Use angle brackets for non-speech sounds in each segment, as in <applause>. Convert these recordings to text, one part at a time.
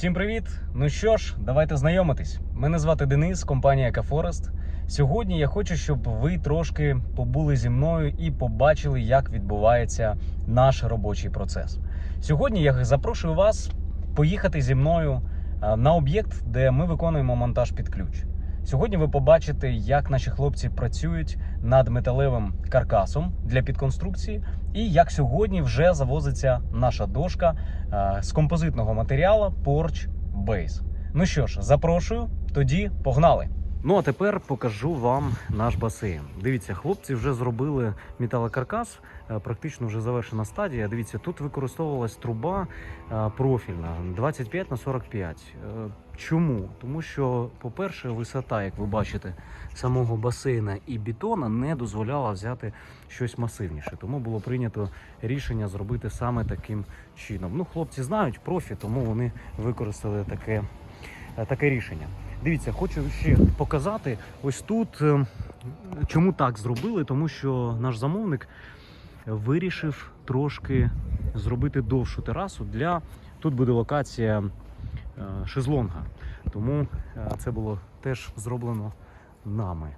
Всім привіт! Ну що ж, давайте знайомитись. Мене звати Денис, компанія Екафорест. Сьогодні я хочу, щоб ви трошки побули зі мною і побачили, як відбувається наш робочий процес. Сьогодні я запрошую вас поїхати зі мною на об'єкт, де ми виконуємо монтаж під ключ. Сьогодні ви побачите, як наші хлопці працюють над металевим каркасом для підконструкції, і як сьогодні вже завозиться наша дошка е, з композитного матеріалу Porch Base. Ну що ж, запрошую, тоді погнали. Ну а тепер покажу вам наш басейн. Дивіться, хлопці вже зробили металокаркас, е, практично вже завершена стадія. Дивіться, тут використовувалась труба е, профільна 25 на 45. Чому? Тому що, по-перше, висота, як ви бачите, самого басейна і бетона не дозволяла взяти щось масивніше. Тому було прийнято рішення зробити саме таким чином. Ну, хлопці знають профі, тому вони використали таке, е, таке рішення. Дивіться, хочу ще показати ось тут, е, чому так зробили, тому що наш замовник вирішив трошки зробити довшу терасу для тут буде локація шезлонга. Тому е, це було теж зроблено нами.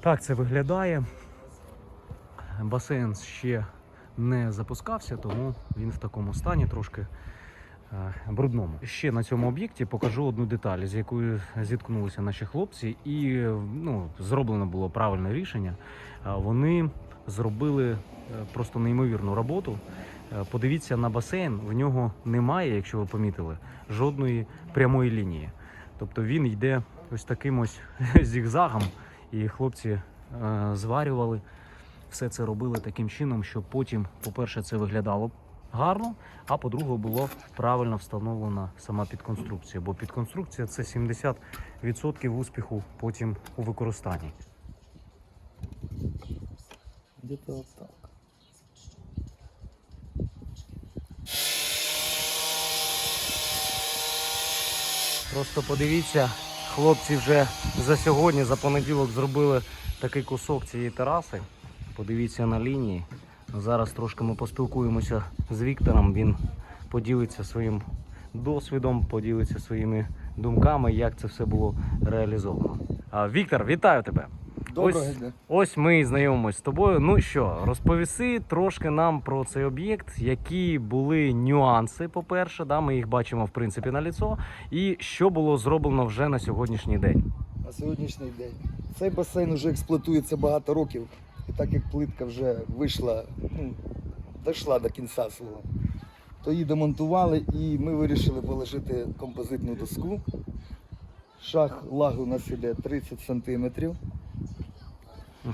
Так це виглядає. Басейн ще не запускався, тому він в такому стані трошки е, брудному. Ще на цьому об'єкті покажу одну деталь, з якою зіткнулися наші хлопці, і ну, зроблено було правильне рішення. Е, Вони зробили е, просто неймовірну роботу. Е, Подивіться на басейн, в нього немає, якщо ви помітили, жодної прямої лінії. Тобто він йде ось таким ось <laughs> зігзагом, і хлопці е, зварювали все це робили таким чином, щоб потім, по-перше, це виглядало гарно, а по-друге, було правильно встановлена сама підконструкція. Бо підконструкція це 70% успіху потім у використанні. Вот так. Просто подивіться, хлопці вже за сьогодні, за понеділок, зробили такий кусок цієї тераси. Подивіться на лінії. Зараз трошки ми поспілкуємося з Віктором. Він поділиться своїм досвідом, поділиться своїми думками, як це все було реалізовано. Віктор, вітаю тебе! Доброго Ось- дня. Ось ми і знайомимось з тобою. Ну що, розповіси трошки нам про цей об'єкт, які були нюанси, по-перше, да, ми їх бачимо в принципі на ліцо, і що було зроблено вже на сьогоднішній день. На сьогоднішній день. Цей басейн вже експлуатується багато років. І так як плитка вже вийшла, ну, дійшла до кінця свого, то її демонтували і ми вирішили положити композитну доску. Шаг лаги у нас іде 30 см,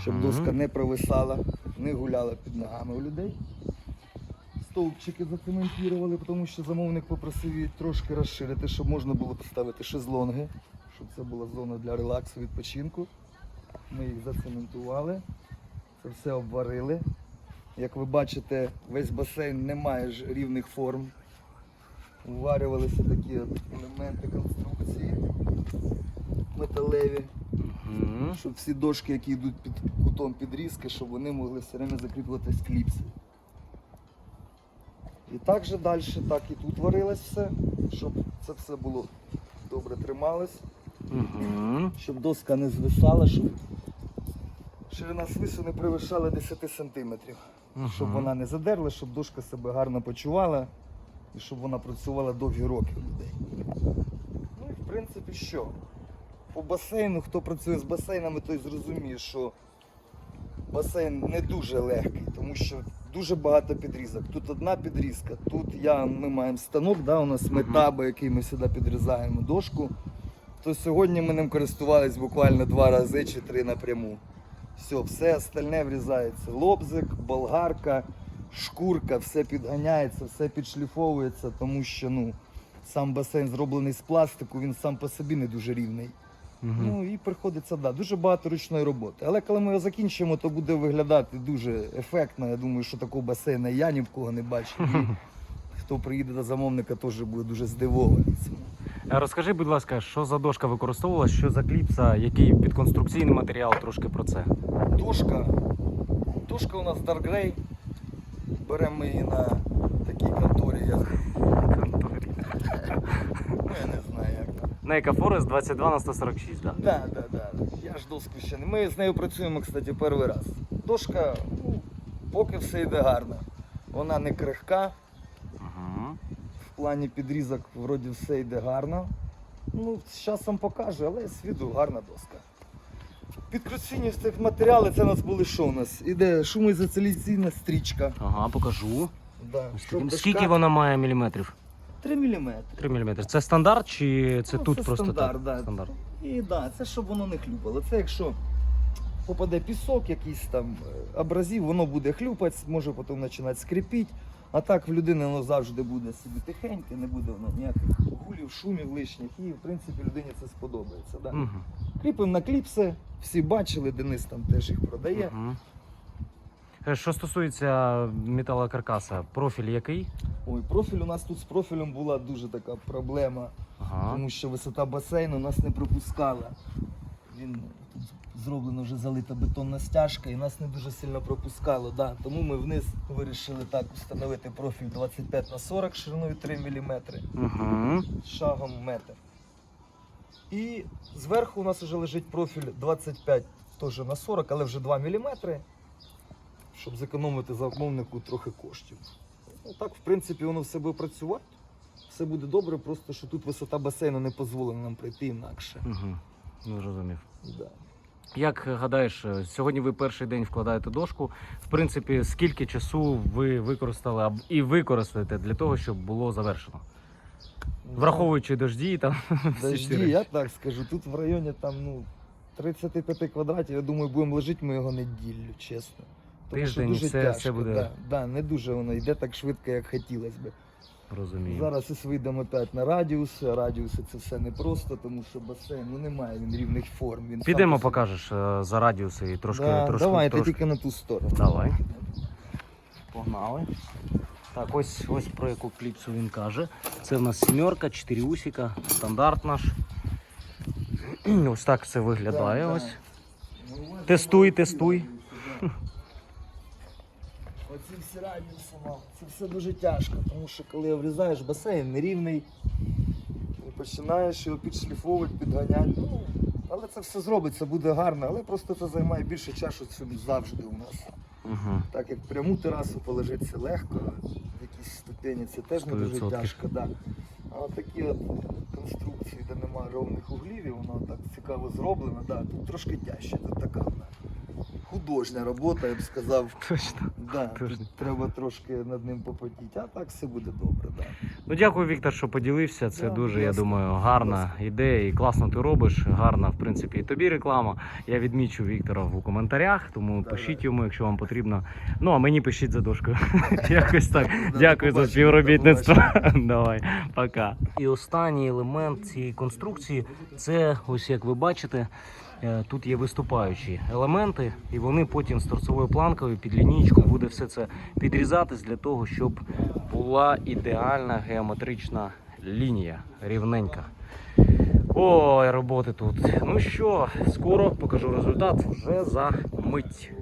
щоб доска не провисала, не гуляла під ногами у людей. Стовпчики зацементували, тому що замовник попросив її трошки розширити, щоб можна було поставити шезлонги, щоб це була зона для релаксу, відпочинку. Ми їх зацементували, це все обварили. Як ви бачите, весь басейн не має ж рівних форм. Уварювалися такі от елементи конструкції металеві Мгм. щоб всі дошки, які йдуть під кутом підрізки, щоб вони могли все время закріплюватись кліпси. І так же далі, так і тут варилось все, щоб це все було добре трималось, Мгм. щоб доска не звисала, щоб ширина свису не перевищала 10 сантиметрів. Щоб вона не задерла, щоб дошка себе гарно почувала і щоб вона працювала довгі роки у людей. Ну і в принципі що? По басейну, хто працює з басейнами, той зрозуміє, що басейн не дуже легкий, тому що дуже багато підрізок. Тут одна підрізка, тут я, ми маємо станок, да, у нас метаби, який ми сюди підрізаємо дошку. То сьогодні ми ним користувались буквально два рази чи три напряму. Все, все остальне врізається. Лобзик, болгарка, шкурка, все підганяється, все підшліфовується, тому що ну, сам басейн зроблений з пластику, він сам по собі не дуже рівний. Мгм. Ну і приходиться да, дуже багато ручної роботи. Але коли ми його закінчимо, то буде виглядати дуже ефектно. Я думаю, що такого басейна я ні в кого не бачив. І <laughs> хто приїде до замовника, теж буде дуже здивований. цьому. Е, Розкажи, будь ласка, що за дошка використовувалась, що за кліпса, який підконструкційний матеріал, трошки про це. Дошка. Дошка у нас Dark Grey. Беремо ми її на такій конторі, як Ну, я не знаю, як там. 22 на 146, да? Да, да, да. Я ж доску ще не. Ми з нею працюємо, кстати, перший раз. Дошка, ну, поки все йде гарно. Вона не крихка, Угу. в плані підрізок вроді все йде гарно. Ну, з часом покаже, але з виду гарна доска. Підключені в цих матеріали, це у нас були що у нас? Іде шумоізоляційна стрічка. Ага, покажу. Да. Щоб таким- дошка- Скільки вона має міліметрів? 3 мм. 3 мм. Це стандарт чи це Ну, тут це просто стандарт, так? да. стандарт? І да, це щоб воно не хлюпало. Це якщо попаде пісок, якийсь там е, абразив, воно буде хлюпати, може потім починати скрипіти. А так в людини воно завжди буде собі тихеньке, не буде воно ніяких гулів, шумів лишніх. І в принципі людині це сподобається. Да? Угу. Кріпимо на кліпси, всі бачили, Денис там теж їх продає. Угу. Що стосується металокаркаса, профіль який? Ой, профіль у нас тут з профілем була дуже така проблема. Ага. тому що висота басейну нас не пропускала. Він тут зроблено вже залита бетонна стяжка і нас не дуже сильно пропускало. Да. Тому ми вниз вирішили так встановити профіль 25 на 40 шириною 3 мм, Угу. шагом метр. І зверху у нас вже лежить профіль 25 теж на 40, але вже 2 мм, щоб зекономити замовнику трохи коштів. Ну, так, в принципі, воно все буде працювати. Все буде добре, просто що тут висота басейну не дозволить нам пройти інакше. Угу. Ну, зрозумів. Да. Як гадаєш, е, сьогодні ви перший день вкладаєте дошку. В принципі, скільки часу ви використали і використаєте для того, щоб було завершено? Враховуючи дожді, там <laughs> всі ці Дожді, речі. я так скажу, тут в районі там, ну, 35 квадратів, я думаю, будемо лежити ми його неділю, чесно. Тому що Тиждень, дуже все- тяжко, все буде- Да, да, не дуже воно йде так швидко, як хотілося б. Розумію. Зараз ось вийдемо опять на радіуси, а радіуси це все непросто, тому що басейн ну, немає він рівних форм. Він сам Підемо, по собі- покажеш е, за радіуси і трошки. да, трошки, Давайте трошки. тільки на ту сторону. Давай. Погнали. Так, ось, ось про яку кліпсу він каже. Це в нас сімерка, 4 усіка, стандарт наш. Ось так це виглядає. Да, да. Ось. Ну, ось Тестуй, воно тестуй. Оці всі мав, це все дуже тяжко, тому що коли врізаєш басейн нерівний, і починаєш його підшліфовувати, підганяти. Ну, але це все зробиться, буде гарно, але просто це займає більше часу, чим завжди у нас. Угу. Так як пряму терасу положити це легко, в якійсь ступені це теж не дуже 100%. тяжко. Да. А от такі от конструкції, де немає ровних углів, і воно так цікаво зроблено, да, тут трошки тяжче, тут така художня робота, я б сказав. Точно. Да, Художня. треба трошки над ним попотіти, а так все буде добре. Да. Ну, дякую, Віктор, що поділився. Це Да, дуже, я думаю, гарна ідея і класно ти робиш. Гарна, в принципі, і тобі реклама. Я відмічу Віктора в коментарях, тому Да, пишіть да. йому, якщо вам потрібно. Ну а мені пишіть за дошкою. <laughs> Якось так. Да, Дякую за співробітництво. <laughs> Давай, пока. І останній елемент цієї конструкції це ось як ви бачите. Е, Тут є виступаючі елементи, і вони потім з торцевою планкою під лінійку буде все це підрізатись для того, щоб була ідеальна геометрична лінія рівненька. Ой, роботи тут. Ну що, скоро покажу результат вже за мить.